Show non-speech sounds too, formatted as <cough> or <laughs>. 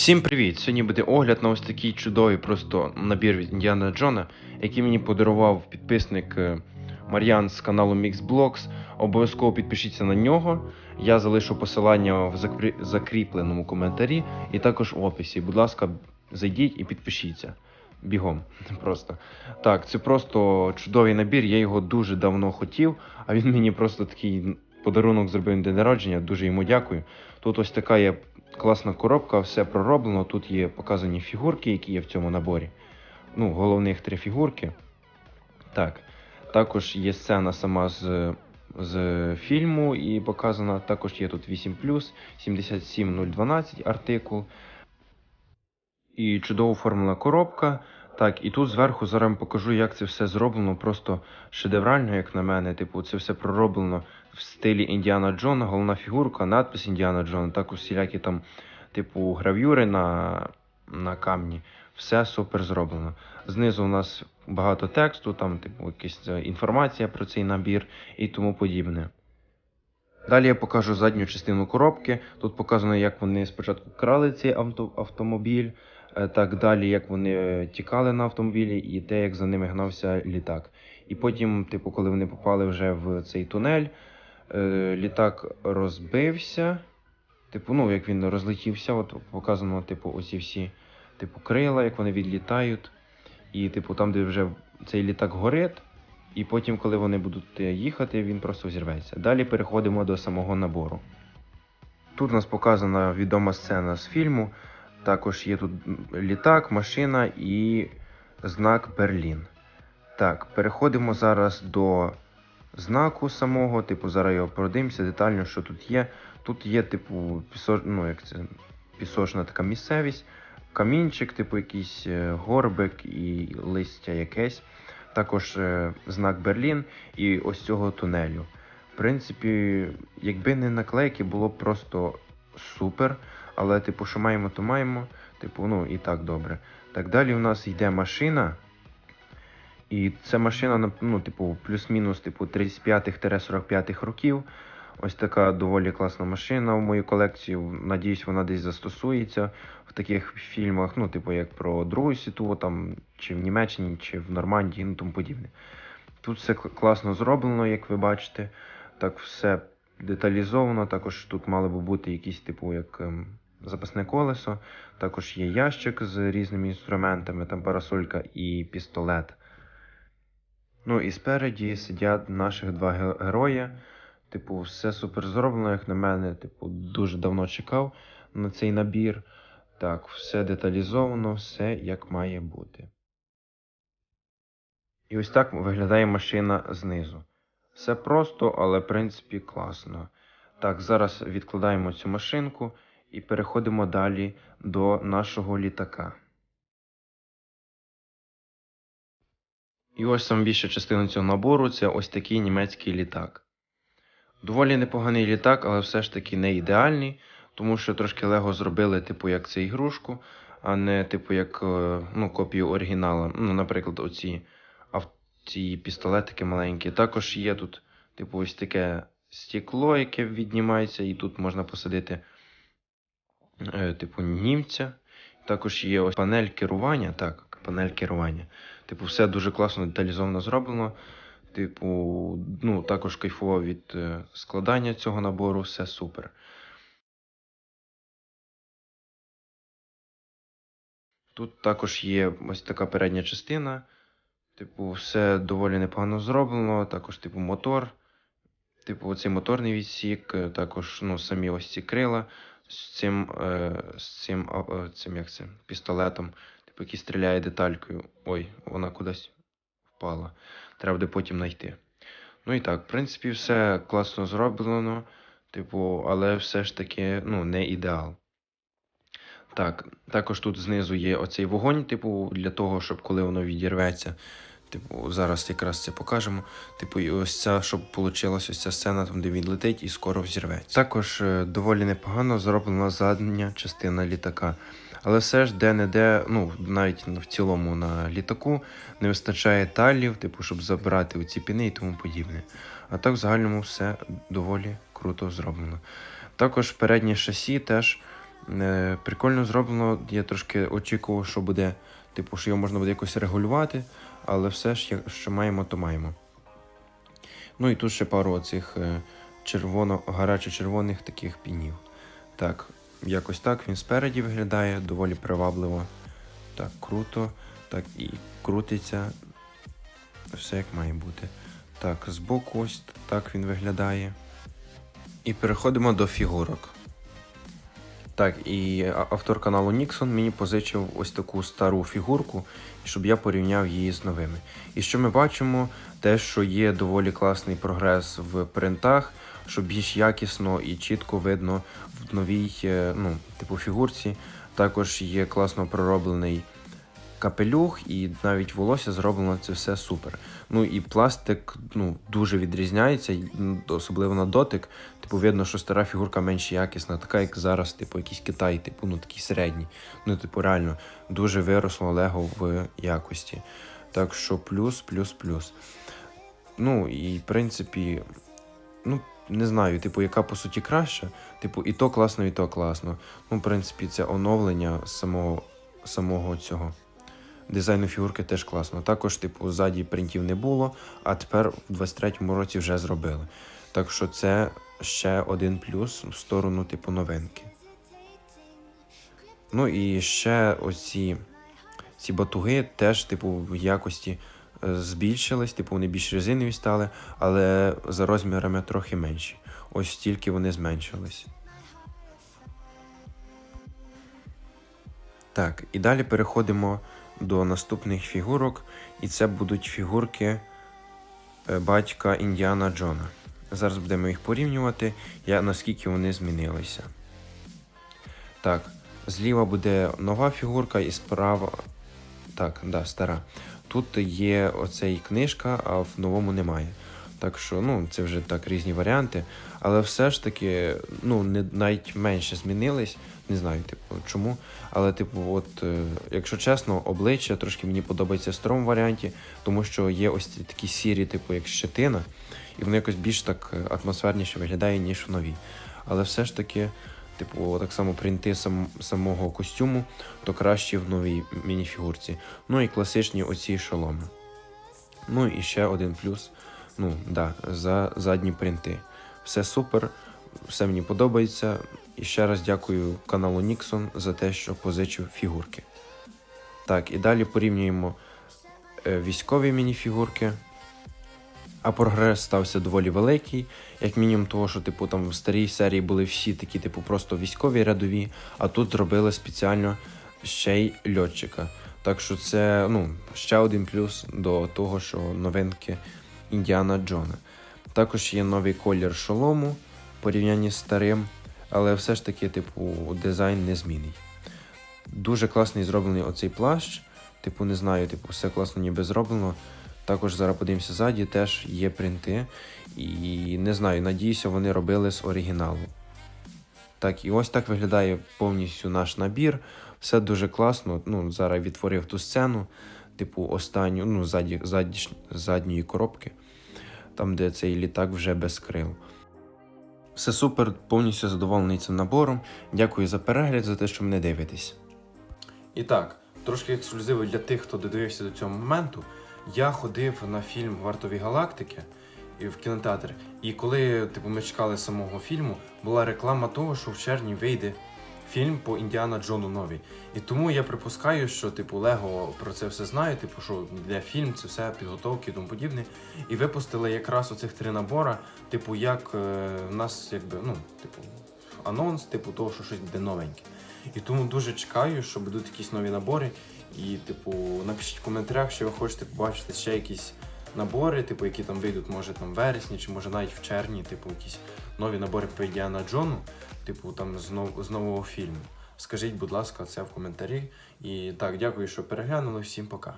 Всім привіт! Сьогодні буде огляд на ось такий чудовий просто набір від Індіана Джона, який мені подарував підписник е, Мар'ян з каналу MixBlogs. Обов'язково підпишіться на нього. Я залишу посилання в закрі- закріпленому коментарі і також в описі. Будь ласка, зайдіть і підпишіться. Бігом. <laughs> Просто. Так, це просто чудовий набір. Я його дуже давно хотів, а він мені просто такий подарунок зробив на день народження. Дуже йому дякую. Тут ось така є класна коробка, все пророблено. Тут є показані фігурки, які є в цьому наборі. Ну, головних три фігурки. Так. Також є сцена сама з, з фільму і показана. Також є тут 8 77012 артикул. І чудово оформлена коробка. Так, і тут зверху зараз покажу, як це все зроблено. Просто шедеврально, як на мене. Типу, це все пророблено в стилі Індіана Джона, головна фігурка, надпис Індіана Джона, також всілякі там, типу, гравюри на, на камні. Все супер зроблено. Знизу у нас багато тексту, там, типу, якась е, інформація про цей набір і тому подібне. Далі я покажу задню частину коробки. Тут показано, як вони спочатку крали цей авто, автомобіль, так далі, як вони е, тікали на автомобілі, і те, як за ними гнався літак. І потім, типу, коли вони попали вже в цей тунель, е, літак розбився. Типу, ну, як він розлетівся, от показано, типу, оці всі типу, крила, як вони відлітають. І, типу, там, де вже цей літак горить, і потім, коли вони будуть е, їхати, він просто взірветься. Далі переходимо до самого набору. Тут у нас показана відома сцена з фільму. Також є тут літак, машина і знак Берлін. Так, переходимо зараз до знаку самого. Типу, зараз його продивимося детально, що тут є. Тут є, типу, пісо... ну, як це, пісочна така місцевість, камінчик, типу, якийсь е, горбик і листя якесь. Також е, знак Берлін і ось цього тунелю. В принципі, якби не наклейки, було б просто супер. Але, типу, що маємо, то маємо. Типу, ну і так добре. Так далі у нас йде машина. І ця машина, ну, типу, плюс-мінус, типу, 35-45 років. Ось така доволі класна машина в мою колекцію. Надіюсь, вона десь застосується в таких фільмах, ну, типу, як про Другу світову, там, чи в Німеччині, чи в Нормандії, ну тому подібне. Тут все класно зроблено, як ви бачите. Так все деталізовано. Також тут мали би бути якісь, типу, як ем, запасне колесо. Також є ящик з різними інструментами, там парасолька і пістолет. Ну і спереді сидять наших два герої. Типу, все супер зроблено, як на мене. Типу, дуже давно чекав на цей набір. Так, все деталізовано, все як має бути. І ось так виглядає машина знизу. Все просто, але в принципі класно. Так, зараз відкладаємо цю машинку і переходимо далі до нашого літака. І ось сам більша частина цього набору це ось такий німецький літак. Доволі непоганий літак, але все ж таки не ідеальний, тому що трошки Лего зробили, типу, як це ігрушку, а не типу як е, ну, копію оригінала. Ну, наприклад, оці, ці пістолетики маленькі. Також є тут, типу, ось таке стекло, яке віднімається, і тут можна посадити, типу, німця. Також є ось панель керування. Так, панель керування. Типу, все дуже класно деталізовано зроблено. Типу, ну, також кайфував від е, складання цього набору, все супер. Тут також є ось така передня частина. Типу, все доволі непогано зроблено. Також, типу, мотор. Типу, оцей моторний відсік, е, також ну, самі ось ці крила з цим, е, з цим, цим як це, пістолетом, типу, який стріляє деталькою. Ой, вона кудись впала. Треба буде потім знайти. Ну і так, в принципі, все класно зроблено, типу, але все ж таки ну, не ідеал. Так, також тут знизу є оцей вогонь, типу, для того, щоб коли воно відірветься. Типу, зараз якраз це покажемо. Типу, і ось ця, щоб вийшла ось ця сцена, там, де він летить і скоро взірветься. Також е, доволі непогано зроблена задня частина літака. Але все ж де-не-де, ну, навіть в цілому на літаку не вистачає талів, типу, щоб забрати оці піни і тому подібне. А так в загальному все доволі круто зроблено. Також переднє шасі теж Е, Прикольно зроблено. Я трошки очікував, що буде, типу, що його можна буде якось регулювати, але все ж, що маємо, то маємо. Ну і тут ще пару оцих е, червоно, гарячо-червоних таких пінів. Так, якось так він спереді виглядає, доволі привабливо. Так, круто. Так, і крутиться. Все як має бути. Так, збоку ось так він виглядає. І переходимо до фігурок. Так, і автор каналу Ніксон мені позичив ось таку стару фігурку, щоб я порівняв її з новими. І що ми бачимо, те, що є доволі класний прогрес в принтах, що більш якісно і чітко видно в новій, е, ну, типу, фігурці. Також є класно пророблений капелюх, і навіть волосся зроблено це все супер. Ну і пластик ну, дуже відрізняється, особливо на дотик. Типу, видно, що стара фігурка менш якісна, така як зараз, типу, якийсь Китай, типу, ну такий середній. Ну, типу, реально дуже виросло Лего в якості. Так що плюс, плюс, плюс. Ну і в принципі, ну. Не знаю, типу, яка по суті краща. Типу, і то класно, і то класно. Ну, в принципі, це оновлення самого, самого цього дизайну фігурки теж класно. Також, типу, ззаді принтів не було, а тепер в 23-му році вже зробили. Так що це ще один плюс в сторону, типу, новинки. Ну і ще оці ці батуги теж, типу, в якості е, збільшились, типу, вони більш резинові стали, але за розмірами трохи менші. Ось стільки вони зменшились. Так, і далі переходимо до наступних фігурок, і це будуть фігурки е, батька Індіана Джона. Зараз будемо їх порівнювати, я, наскільки вони змінилися. Так, зліва буде нова фігурка і справа. Так, да, стара. Тут є оцей книжка, а в новому немає. Так що, ну, це вже так різні варіанти. Але все ж таки, ну, не, навіть менше змінились. Не знаю, типу, чому. Але, типу, от, е, якщо чесно, обличчя трошки мені подобається в старому варіанті, тому що є ось такі сірі, типу, як щетина, і воно якось більш так е, атмосферніше виглядає, ніж в новій. Але все ж таки, типу, так само принти сам, самого костюму, то краще в новій мініфігурці. Ну і класичні оці шоломи. Ну і ще один плюс. Ну, да, за задні принти. Все супер, все мені подобається. І ще раз дякую каналу Nixon за те, що позичив фігурки. Так, і далі порівнюємо е, військові мініфігурки. А прогрес стався доволі великий, як мінімум того, що типу там в старій серії були всі такі, типу, просто військові рядові, а тут зробили спеціально ще й льотчика. Так що це ну, ще один плюс до того, що новинки Індіана Джона. Також є новий колір шолому в порівнянні з старим, але все ж таки, типу, дизайн незмінний. Дуже класний зроблений оцей плащ. Типу, не знаю, типу, все класно ніби зроблено. Також зараз подивимося ззаді, теж є принти. І не знаю, надіюся, вони робили з оригіналу. Так, і ось так виглядає повністю наш набір. Все дуже класно. Ну, зараз відтворив ту сцену, типу, останню, ну, ззаді, ззаді, задньої коробки, там, де цей літак вже без крил. Все супер, повністю задоволений цим набором. Дякую за перегляд, за те, що мене дивитесь. І так, трошки ексклюзиви для тих, хто додивився до цього моменту. Я ходив на фільм Вартові галактики в кінотеатр. І коли типу, ми чекали самого фільму, була реклама того, що в червні вийде фільм по Індіана Джону новий. І тому я припускаю, що типу Лего про це все знає, типу, що для фільм це все підготовки і тому подібне. І випустили якраз оцих три набора, типу, як е, в нас, якби, ну, типу, анонс, типу, того, що щось буде новеньке. І тому дуже чекаю, що будуть якісь нові набори. І, типу, напишіть в коментарях, що ви хочете побачити ще якісь набори, типу, які там вийдуть, може там в вересні, чи може навіть в червні, типу, якісь нові набори по Індіана Джону, типу там з, нов- з нового фільму. Скажіть, будь ласка, це в коментарі. І так, дякую, що переглянули. Всім пока.